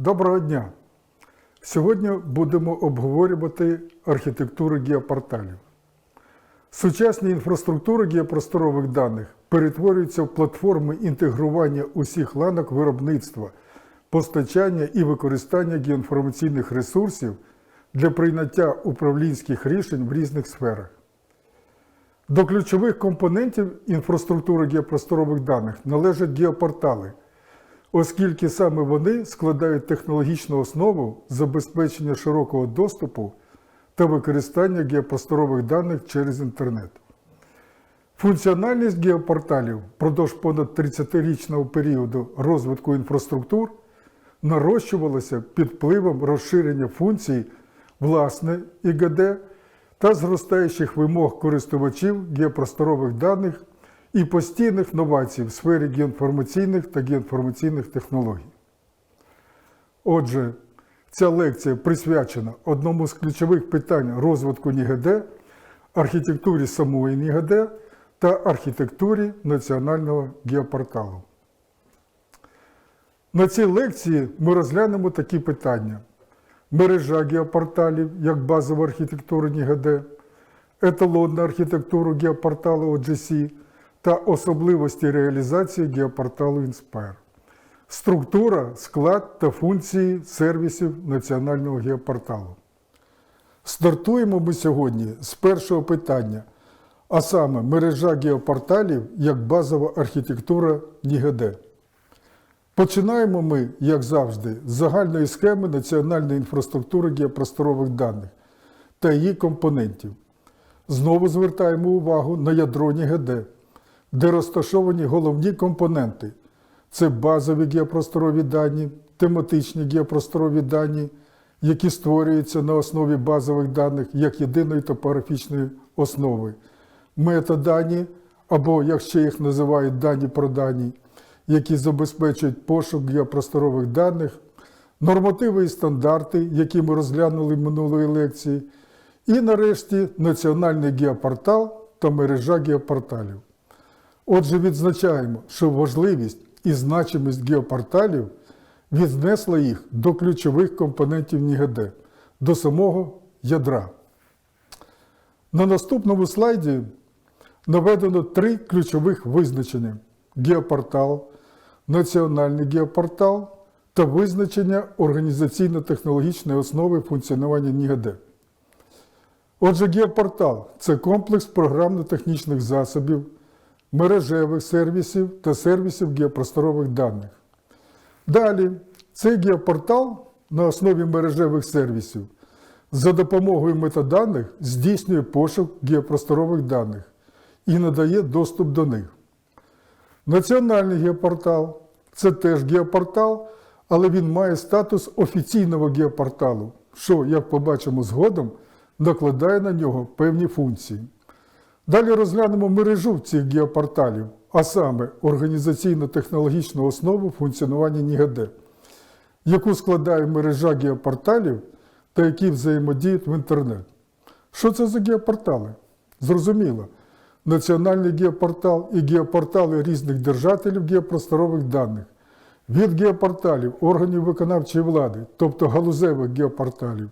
Доброго дня! Сьогодні будемо обговорювати архітектуру геопорталів. Сучасні інфраструктури геопросторових даних перетворюються в платформи інтегрування усіх ланок виробництва, постачання і використання геоінформаційних ресурсів для прийняття управлінських рішень в різних сферах. До ключових компонентів інфраструктури геопросторових даних належать геопортали, оскільки саме вони складають технологічну основу забезпечення широкого доступу та використання геопросторових даних через інтернет. Функціональність геопорталів впродовж понад 30-річного періоду розвитку інфраструктур нарощувалася під впливом розширення функцій власне ІГД та зростаючих вимог користувачів геопросторових даних і постійних новацій в сфері геоінформаційних та геоінформаційних технологій. Отже, ця лекція присвячена одному з ключових питань розвитку НІГД, архітектурі самої НІГД та архітектурі національного геопорталу. На цій лекції ми розглянемо такі питання: мережа геопорталів як базова архітектура НІГД, еталонна архітектура геопорталу OGC та особливості реалізації геопорталу Inspire, структура, склад та функції сервісів національного геопорталу. Стартуємо ми сьогодні з першого питання, а саме мережа геопорталів як базова архітектура НІГД. Починаємо ми, як завжди, з загальної схеми національної інфраструктури геопросторових даних та її компонентів. Знову звертаємо увагу на ядро НІГД, де розташовані головні компоненти. Це базові геопросторові дані, тематичні геопросторові дані, які створюються на основі базових даних як єдиної топографічної основи, метадані, або, як ще їх називають, дані про дані, які забезпечують пошук геопросторових даних, нормативи і стандарти, які ми розглянули в минулої лекції, і нарешті національний геопортал та мережа геопорталів. Отже, відзначаємо, що важливість і значимість геопорталів віднесла їх до ключових компонентів НІГД, до самого ядра. На наступному слайді наведено три ключових визначення: геопортал, національний геопортал та визначення організаційно-технологічної основи функціонування НІГД. Отже, геопортал це комплекс програмно-технічних засобів, мережевих сервісів та сервісів геопросторових даних. Далі, цей геопортал на основі мережевих сервісів за допомогою метаданих здійснює пошук геопросторових даних і надає доступ до них. Національний геопортал це теж геопортал, але він має статус офіційного геопорталу, що, як побачимо згодом, накладає на нього певні функції. Далі розглянемо мережу цих геопорталів, а саме організаційно-технологічну основу функціонування НІГД, яку складає мережа геопорталів та які взаємодіють в інтернет. Що це за геопортали? Зрозуміло. Національний геопортал і геопортали різних держателів геопросторових даних, від геопорталів органів виконавчої влади, тобто галузевих геопорталів,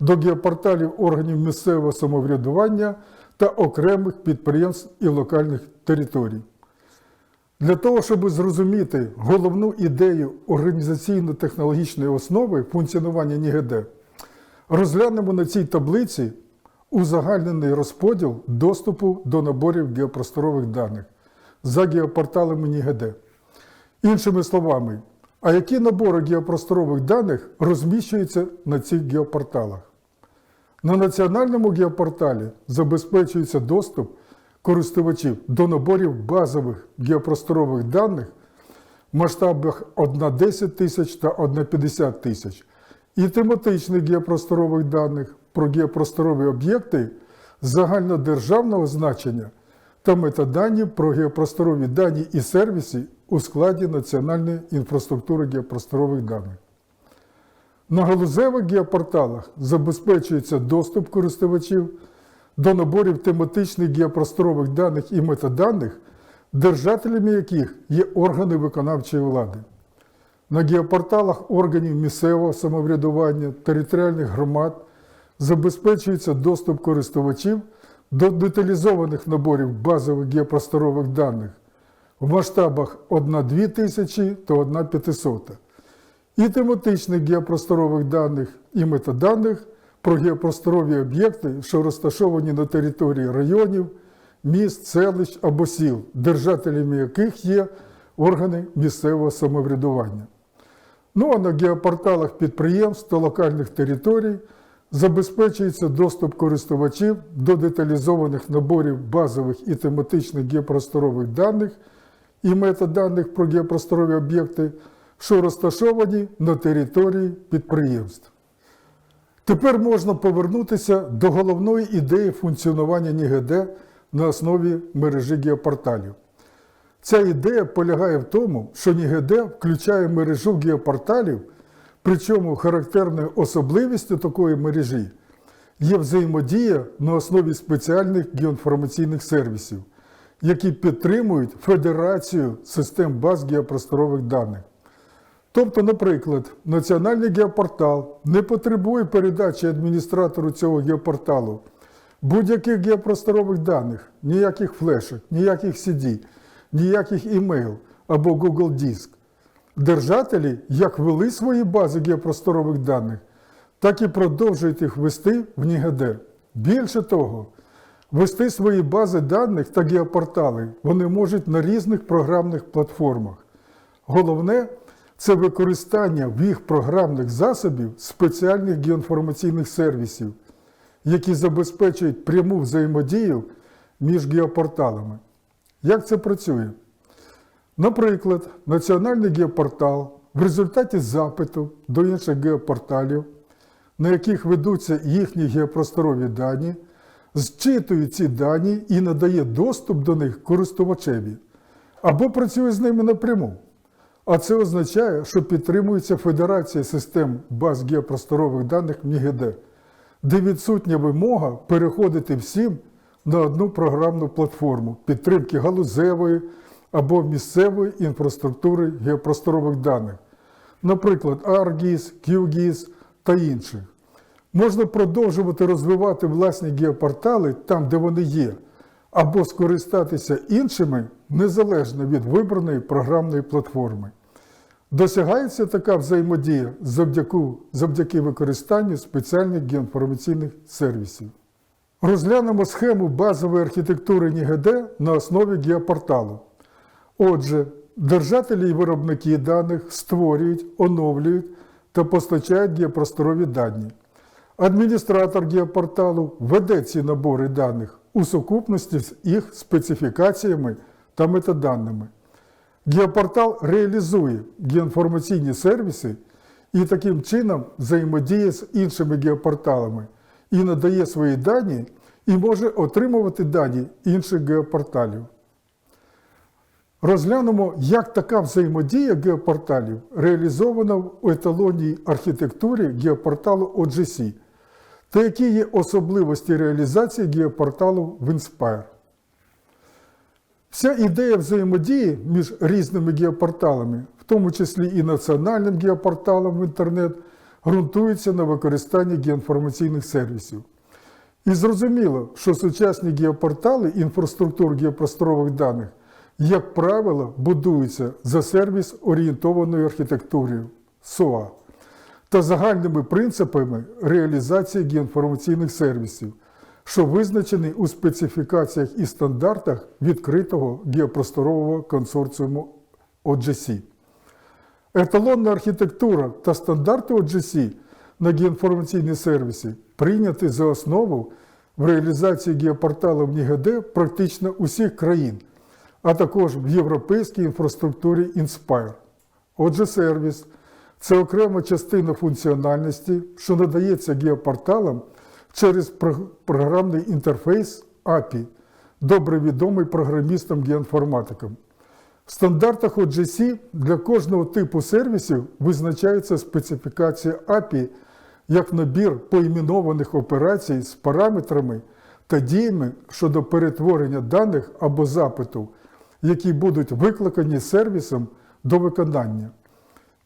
до геопорталів органів місцевого самоврядування та окремих підприємств і локальних територій. Для того, щоб зрозуміти головну ідею організаційно-технологічної основи функціонування НІГД, розглянемо на цій таблиці узагальнений розподіл доступу до наборів геопросторових даних за геопорталами НІГД. Іншими словами, а які набори геопросторових даних розміщуються на цих геопорталах? На національному геопорталі забезпечується доступ користувачів до наборів базових геопросторових даних в масштабах 1,10 тисяч та 1,50 тисяч і тематичних геопросторових даних про геопросторові об'єкти загальнодержавного значення та метадані про геопросторові дані і сервіси у складі національної інфраструктури геопросторових даних. На галузевих геопорталах забезпечується доступ користувачів до наборів тематичних геопросторових даних і метаданих, держателями яких є органи виконавчої влади. на геопорталах органів місцевого самоврядування, територіальних громад забезпечується доступ користувачів до деталізованих наборів базових геопросторових даних в масштабах 1-2 тисячі та 1 500 і тематичних геопросторових даних і метаданих про геопросторові об'єкти, що розташовані на території районів, міст, селищ або сіл, держателями яких є органи місцевого самоврядування. Ну а на геопорталах підприємств та локальних територій забезпечується доступ користувачів до деталізованих наборів базових і тематичних геопросторових даних і метаданих про геопросторові об'єкти, що розташовані на території підприємств. Тепер можна повернутися до головної ідеї функціонування НІГД на основі мережі геопорталів. Ця ідея полягає в тому, що НІГД включає мережу геопорталів, причому характерною особливістю такої мережі є взаємодія на основі спеціальних геоінформаційних сервісів, які підтримують федерацію систем баз геопросторових даних. Тобто, наприклад, Національний геопортал не потребує передачі адміністратору цього геопорталу будь-яких геопросторових даних, ніяких флешок, ніяких CD, ніяких імейл або Google Диск. Держателі як вели свої бази геопросторових даних, так і продовжують їх вести в НІГД. Більше того, вести свої бази даних та геопортали вони можуть на різних програмних платформах. Головне це використання в їх програмних засобів спеціальних геоінформаційних сервісів, які забезпечують пряму взаємодію між геопорталами. Як це працює? Наприклад, Національний геопортал в результаті запиту до інших геопорталів, на яких ведуться їхні геопросторові дані, зчитує ці дані і надає доступ до них користувачеві або працює з ними напряму. А це означає, що підтримується Федерація систем баз геопросторових даних МІГД, де відсутня вимога переходити всім на одну програмну платформу підтримки галузевої або місцевої інфраструктури геопросторових даних, наприклад, ArcGIS, QGIS та інших. Можна продовжувати розвивати власні геопортали там, де вони є, або скористатися іншими незалежно від вибраної програмної платформи. Досягається така взаємодія завдяки, завдяки використанню спеціальних геоінформаційних сервісів. Розглянемо схему базової архітектури НІГД на основі геопорталу. Отже, держателі і виробники даних створюють, оновлюють та постачають геопросторові дані. Адміністратор геопорталу веде ці набори даних у сукупності з їх специфікаціями та метаданими. Геопортал реалізує геоінформаційні сервіси і таким чином взаємодіє з іншими геопорталами і надає свої дані і може отримувати дані інших геопорталів. Розглянемо, як така взаємодія геопорталів реалізована в еталонній архітектурі геопорталу OGC, та які є особливості реалізації геопорталу в Inspire. Вся ідея взаємодії між різними геопорталами, в тому числі і національним геопорталом в інтернет, ґрунтується на використанні геоінформаційних сервісів. І зрозуміло, що сучасні геопортали інфраструктур геопросторових даних, як правило, будуються за сервіс орієнтованою архітектурою SOA та загальними принципами реалізації геоінформаційних сервісів, що визначені у специфікаціях і стандартах відкритого геопросторового консорціуму OGC. Еталонна архітектура та стандарти OGC на геоінформаційні сервіси прийняті за основу в реалізації геопорталів НІГД практично усіх країн, а також в європейській інфраструктурі Inspire. Отже, сервіс це окрема частина функціональності, що надається геопорталам через програмний інтерфейс API, добре відомий програмістам-геоінформатикам. В стандартах OGC для кожного типу сервісів визначається специфікація API як набір поіменованих операцій з параметрами та діями щодо перетворення даних або запиту, які будуть викликані сервісом до виконання.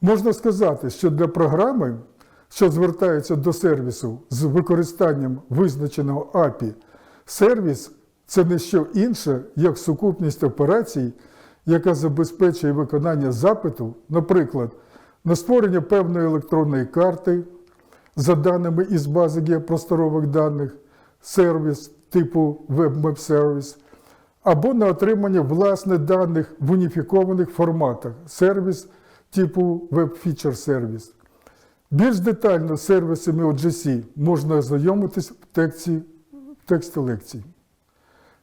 Можна сказати, що для програми, що звертається до сервісу з використанням визначеного API, сервіс це не що інше, як сукупність операцій, яка забезпечує виконання запиту, наприклад, на створення певної електронної карти за даними із бази геопросторових даних, сервіс типу WebMap Service, або на отримання власних даних в уніфікованих форматах, сервіс типу Web Feature Service. Більш детально з сервісами OGC можна ознайомитись в тексті, в тексті лекцій.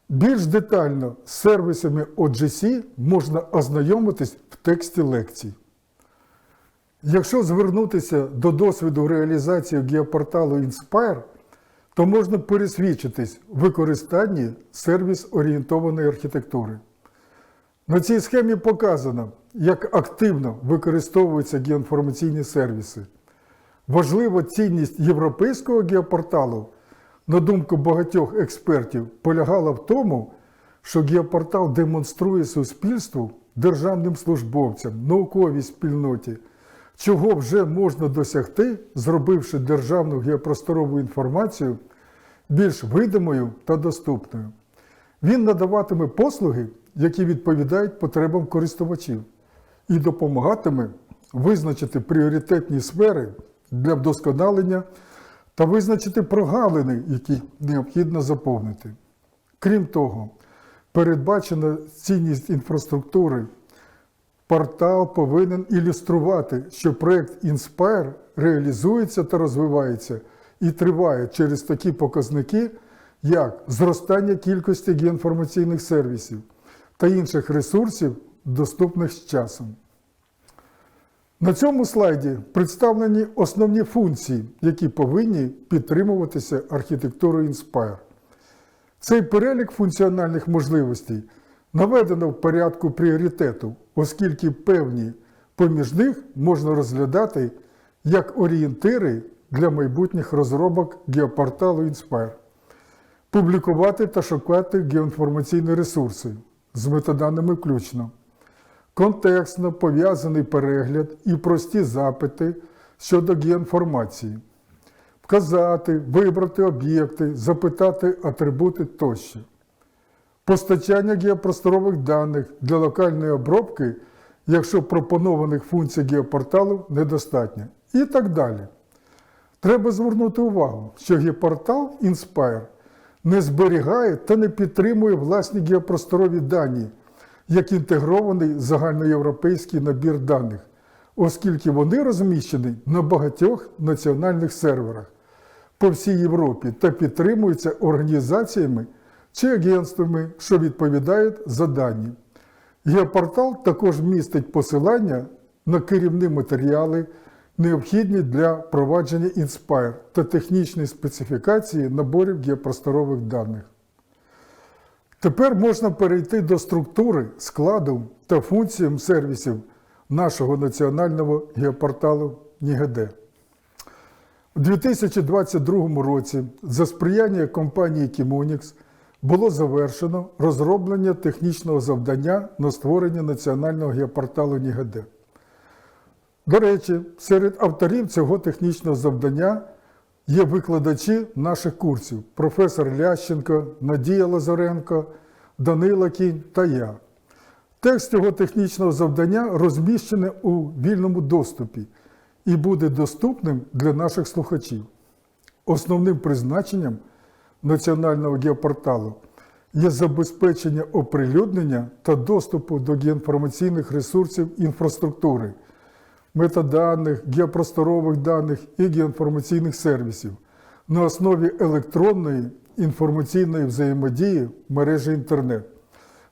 Більш детально з сервісами OGC можна ознайомитись в тексті лекцій. Якщо звернутися до досвіду реалізації геопорталу Inspire, то можна пересвідчитись в використанні сервіс-орієнтованої архітектури. На цій схемі показано, як активно використовуються геоінформаційні сервіси. Важлива цінність європейського геопорталу, на думку багатьох експертів, полягала в тому, що геопортал демонструє суспільству, державним службовцям, науковій спільноті, чого вже можна досягти, зробивши державну геопросторову інформацію більш видимою та доступною. Він надаватиме послуги, які відповідають потребам користувачів, і допомагатиме визначити пріоритетні сфери для вдосконалення та визначити прогалини, які необхідно заповнити. Крім того, передбачена цінність інфраструктури. Портал повинен ілюструвати, що проєкт Inspire реалізується та розвивається і триває через такі показники, як зростання кількості геоінформаційних сервісів та інших ресурсів, доступних з часом. На цьому слайді представлені основні функції, які повинні підтримуватися архітектурою Inspire. Цей перелік функціональних можливостей наведено в порядку пріоритету, оскільки певні поміж них можна розглядати як орієнтири для майбутніх розробок геопорталу Inspire, публікувати та шукати геоінформаційні ресурси з метаданими включно, контекстно пов'язаний перегляд і прості запити щодо геоінформації, вказати, вибрати об'єкти, запитати атрибути тощо. Постачання геопросторових даних для локальної обробки, якщо пропонованих функцій геопорталу недостатньо, і так далі. Треба звернути увагу, що геопортал Inspire не зберігає та не підтримує власні геопросторові дані як інтегрований загальноєвропейський набір даних, оскільки вони розміщені на багатьох національних серверах по всій Європі та підтримуються організаціями чи агентствами, що відповідають за дані. Геопортал також містить посилання на керівні матеріали, необхідні для провадження Inspire та технічні специфікації наборів геопросторових даних. Тепер можна перейти до структури, складу та функціям сервісів нашого національного геопорталу НІГД. У 2022 році за сприяння компанії Kimonix було завершено розроблення технічного завдання на створення національного геопорталу НІГД. До речі, серед авторів цього технічного завдання є викладачі наших курсів: професор Лященко, Надія Лазаренко, Данила Кінь та я. Текст цього технічного завдання розміщений у вільному доступі і буде доступним для наших слухачів. Основним призначенням національного геопорталу є забезпечення оприлюднення та доступу до геоінформаційних ресурсів інфраструктури, метаданих, геопросторових даних і геоінформаційних сервісів. На основі електронної інформаційної взаємодії мережі інтернет.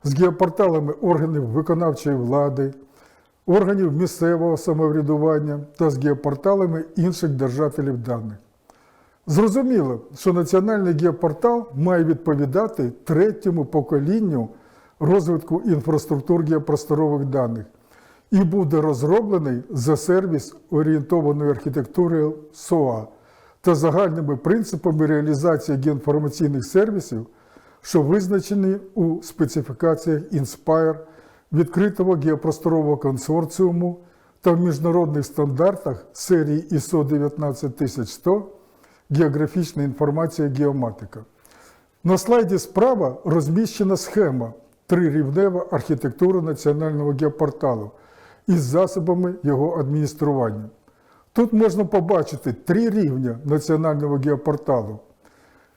З геопорталами органів виконавчої влади, органів місцевого самоврядування та з геопорталами інших держателів даних. Зрозуміло, що національний геопортал має відповідати третьому поколінню розвитку інфраструктур геопросторових даних і буде розроблений за сервіс орієнтованої архітектури SOA та загальними принципами реалізації геоінформаційних сервісів, що визначені у специфікаціях Inspire відкритого геопросторового консорціуму та в міжнародних стандартах серії ISO 19100 географічна інформація геоматика. На слайді справа розміщена схема трирівнева архітектура національного геопорталу із засобами його адміністрування. Тут можна побачити три рівня національного геопорталу: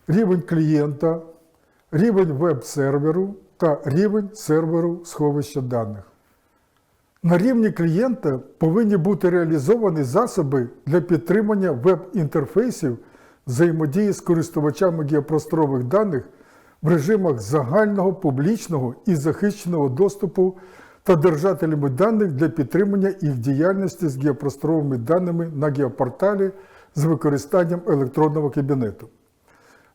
рівень клієнта, рівень веб-серверу та рівень серверу сховища даних. На рівні клієнта повинні бути реалізовані засоби для підтримання веб-інтерфейсів взаємодії з користувачами геопросторових даних в режимах загального, публічного і захищеного доступу та держателями даних для підтримання їх діяльності з геопросторовими даними на геопорталі з використанням електронного кабінету.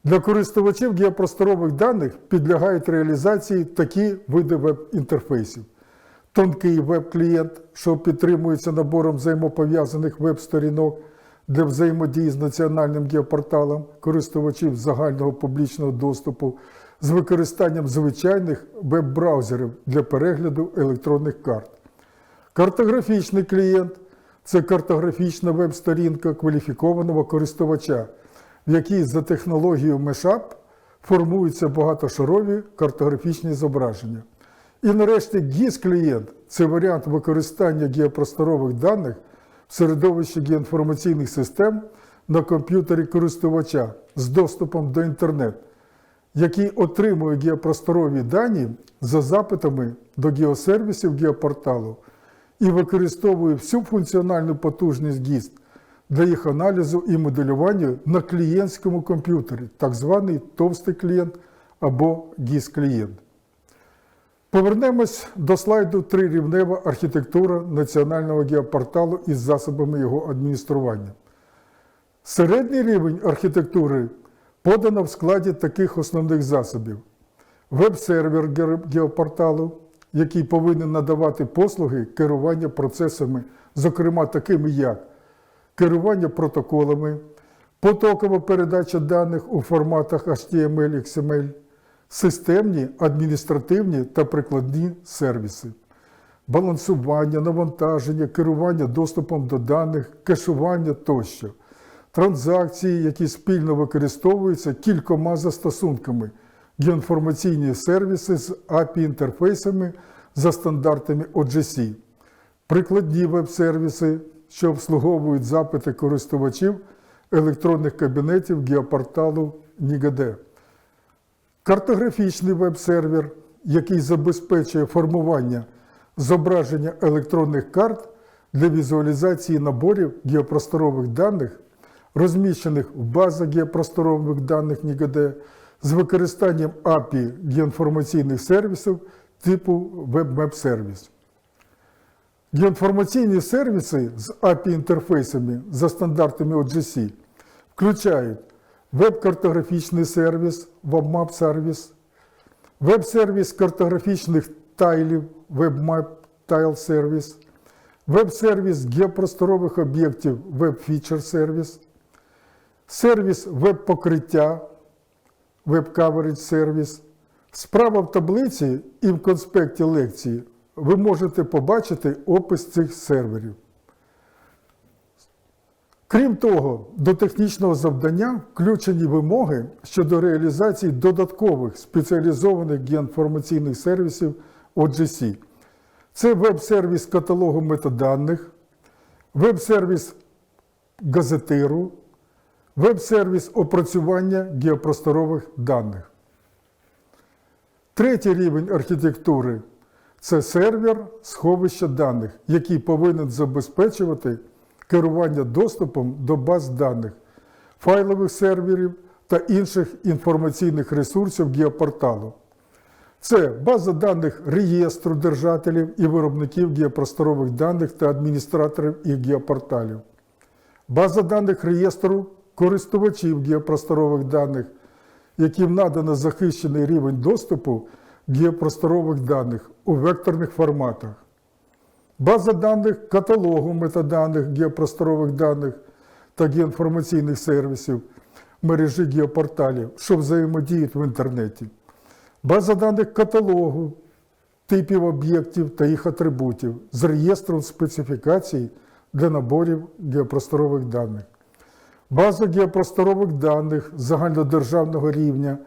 Для користувачів геопросторових даних підлягають реалізації такі види веб-інтерфейсів. Тонкий веб-клієнт, що підтримується набором взаємопов'язаних веб-сторінок для взаємодії з національним геопорталом користувачів загального публічного доступу з використанням звичайних веб-браузерів для перегляду електронних карт. Картографічний клієнт це картографічна веб-сторінка кваліфікованого користувача, в якій за технологією Meshup формуються багатошарові картографічні зображення. І нарешті GIS-клієнт це варіант використання геопросторових даних в середовищі геоінформаційних систем на комп'ютері користувача з доступом до інтернету, який отримує геопросторові дані за запитами до геосервісів геопорталу і використовує всю функціональну потужність GIS для їх аналізу і моделювання на клієнтському комп'ютері, так званий товстий клієнт або GIS-клієнт. Повернемось до слайду трирівнева архітектура національного геопорталу із засобами його адміністрування. Середній рівень архітектури подано в складі таких основних засобів: веб-сервер геопорталу, який повинен надавати послуги керування процесами, зокрема такими як керування протоколами, потокова передача даних у форматах HTML, XML, системні, адміністративні та прикладні сервіси, балансування, навантаження, керування доступом до даних, кешування тощо, транзакції, які спільно використовуються кількома застосунками, геоінформаційні сервіси з API-інтерфейсами за стандартами OGC, прикладні веб-сервіси, що обслуговують запити користувачів електронних кабінетів геопорталу NIGD. Картографічний веб-сервер, який забезпечує формування зображення електронних карт для візуалізації наборів геопросторових даних, розміщених в базах геопросторових даних НІГД з використанням API геоінформаційних сервісів типу WebMap-сервіс. Геоінформаційні сервіси з API-інтерфейсами за стандартами OGC включають веб-картографічний сервіс, WebMap сервіс, веб-сервіс картографічних тайлів, WebMap Tile сервіс, веб-сервіс геопросторових об'єктів WebFeature сервіс, сервіс веб-покриття, Web-Coverage сервіс. Справа в таблиці і в конспекті лекції ви можете побачити опис цих серверів. Крім того, до технічного завдання включені вимоги щодо реалізації додаткових спеціалізованих геоінформаційних сервісів OGC. Це веб-сервіс каталогу метаданих, веб-сервіс газетиру, веб-сервіс опрацювання геопросторових даних. Третій рівень архітектури це сервер сховища даних, який повинен забезпечувати керування доступом до баз даних, файлових серверів та інших інформаційних ресурсів геопорталу. Це база даних реєстру держателів і виробників геопросторових даних та адміністраторів їх геопорталів, база даних реєстру користувачів геопросторових даних, яким надано захищений рівень доступу геопросторових даних у векторних форматах. База даних каталогу метаданих геопросторових даних та геоінформаційних сервісів мережі геопорталів, що взаємодіють в інтернеті. База даних каталогу типів об'єктів та їх атрибутів з реєстром специфікацій для наборів геопросторових даних. База геопросторових даних загальнодержавного рівня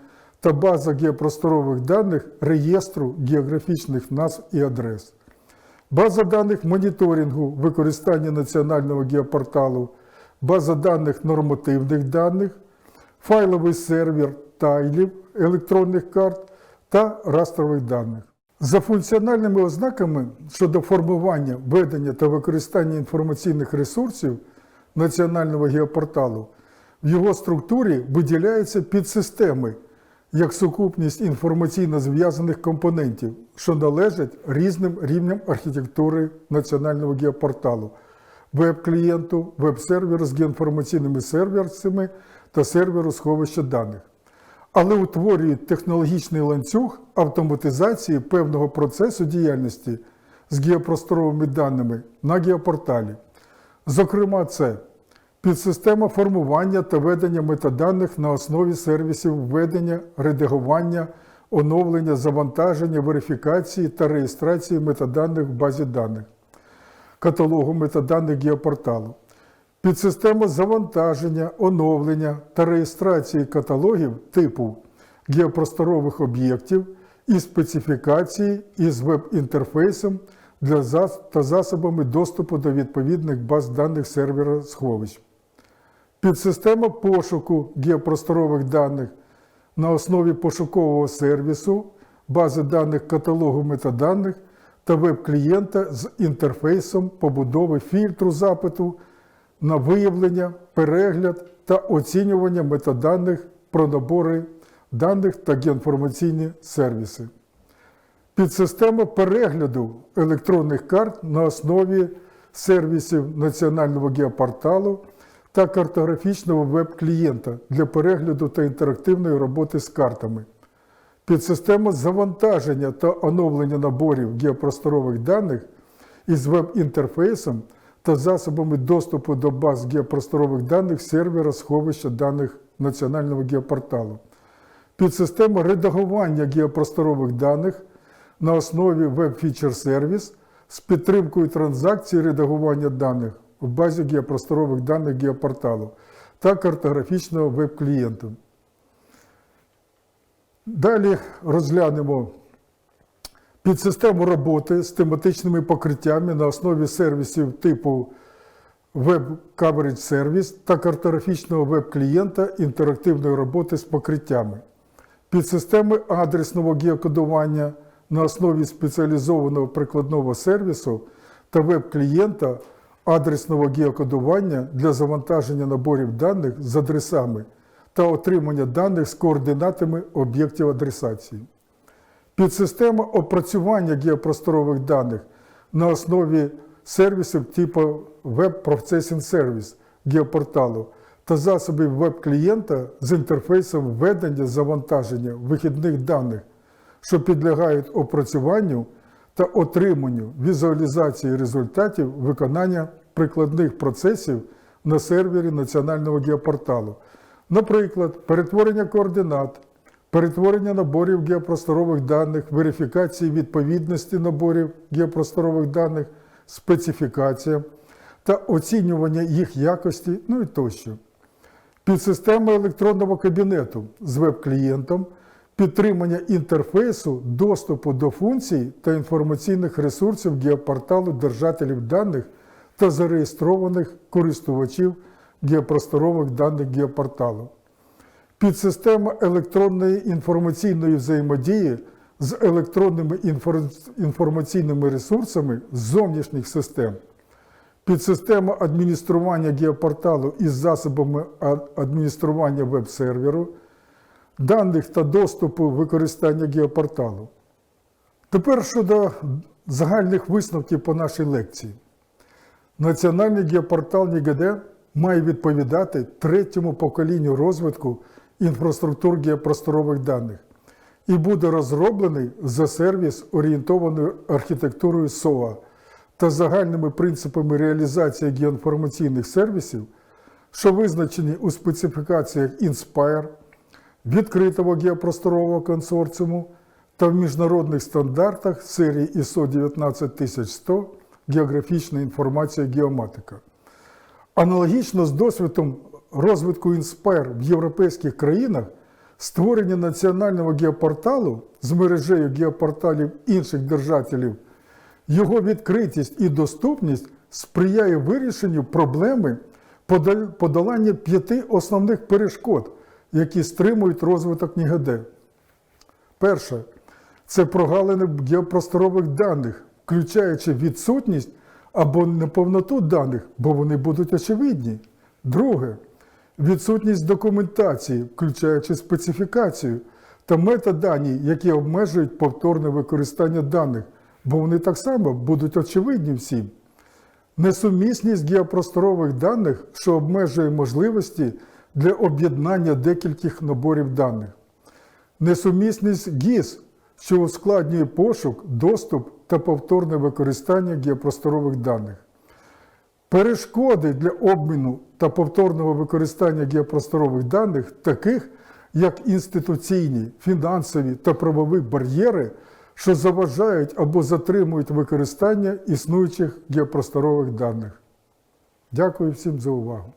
та база геопросторових даних реєстру географічних назв і адрес. База даних моніторингу використання національного геопорталу, база даних нормативних даних, файловий сервер тайлів електронних карт та растрових даних. За функціональними ознаками щодо формування, ведення та використання інформаційних ресурсів національного геопорталу в його структурі виділяються підсистеми як сукупність інформаційно зв'язаних компонентів, що належать різним рівням архітектури національного геопорталу, веб-клієнту, веб-серверу з геоінформаційними сервісами та серверу сховища даних але утворюють технологічний ланцюг автоматизації певного процесу діяльності з геопросторовими даними на геопорталі. Зокрема, це підсистема формування та ведення метаданих на основі сервісів введення, редагування, оновлення, завантаження, верифікації та реєстрації метаданих в базі даних, каталогу метаданих геопорталу. Підсистема завантаження, оновлення та реєстрації каталогів типу геопросторових об'єктів і специфікації із веб-інтерфейсом для зас- та засобами доступу до відповідних баз даних сервера сховищ. Підсистема пошуку геопросторових даних на основі пошукового сервісу, бази даних каталогу метаданих та веб-клієнта з інтерфейсом побудови фільтру запиту на виявлення, перегляд та оцінювання метаданих про набори даних та геоінформаційні сервіси. Підсистема перегляду електронних карт на основі сервісів Національного геопорталу та картографічного веб-клієнта для перегляду та інтерактивної роботи з картами. Підсистема завантаження та оновлення наборів геопросторових даних із веб-інтерфейсом та засобами доступу до баз геопросторових даних сервера сховища даних Національного геопорталу. Підсистема редагування геопросторових даних на основі Web Feature Service з підтримкою транзакцій редагування даних в базі геопросторових даних геопорталу та картографічного веб-клієнту. Далі розглянемо підсистему роботи з тематичними покриттями на основі сервісів типу Web Coverage Service та картографічного веб-клієнта інтерактивної роботи з покриттями, підсистеми адресного геокодування на основі спеціалізованого прикладного сервісу та веб-клієнта адресного геокодування для завантаження наборів даних з адресами та отримання даних з координатами об'єктів адресації. Підсистема опрацювання геопросторових даних на основі сервісів типу Web Processing Service геопорталу та засобів веб-клієнта з інтерфейсом введення завантаження вихідних даних, що підлягають опрацюванню та отриманню візуалізації результатів виконання прикладних процесів на сервері Національного геопорталу. Наприклад, перетворення координат, перетворення наборів геопросторових даних, верифікації відповідності наборів геопросторових даних, специфікація та оцінювання їх якості, ну і тощо. Підсистема електронного кабінету з веб-клієнтом, підтримання інтерфейсу доступу до функцій та інформаційних ресурсів геопорталу держателів даних та зареєстрованих користувачів геопросторових даних геопорталу. Підсистема електронної інформаційної взаємодії з електронними інформаційними ресурсами зовнішніх систем. Підсистема адміністрування геопорталу із засобами адміністрування веб-серверу, даних та доступу використання геопорталу. Тепер щодо загальних висновків по нашій лекції. Національний геопортал НІГД має відповідати третьому поколінню розвитку інфраструктур геопросторових даних і буде розроблений за сервіс орієнтованою архітектурою SOA та загальними принципами реалізації геоінформаційних сервісів, що визначені у специфікаціях INSPIRE, відкритого геопросторового консорціуму та в міжнародних стандартах серії ISO 19100 географічна інформація геоматика. Аналогічно з досвідом розвитку інспер в європейських країнах, створення національного геопорталу з мережею геопорталів інших держателів, його відкритість і доступність сприяє вирішенню проблеми подолання п'яти основних перешкод, які стримують розвиток НІГД. Перше це прогалини геопросторових даних, включаючи відсутність або неповноту даних, бо вони будуть очевидні. Друге відсутність документації, включаючи специфікацію та метадані, які обмежують повторне використання даних, бо вони так само будуть очевидні всім. Несумісність геопросторових даних, що обмежує можливості для об'єднання декількох наборів даних несумісність ГІС, що ускладнює пошук, доступ та повторне використання геопросторових даних. Перешкоди для обміну та повторного використання геопросторових даних, таких як інституційні, фінансові та правові бар'єри, що заважають або затримують використання існуючих геопросторових даних. Дякую всім за увагу.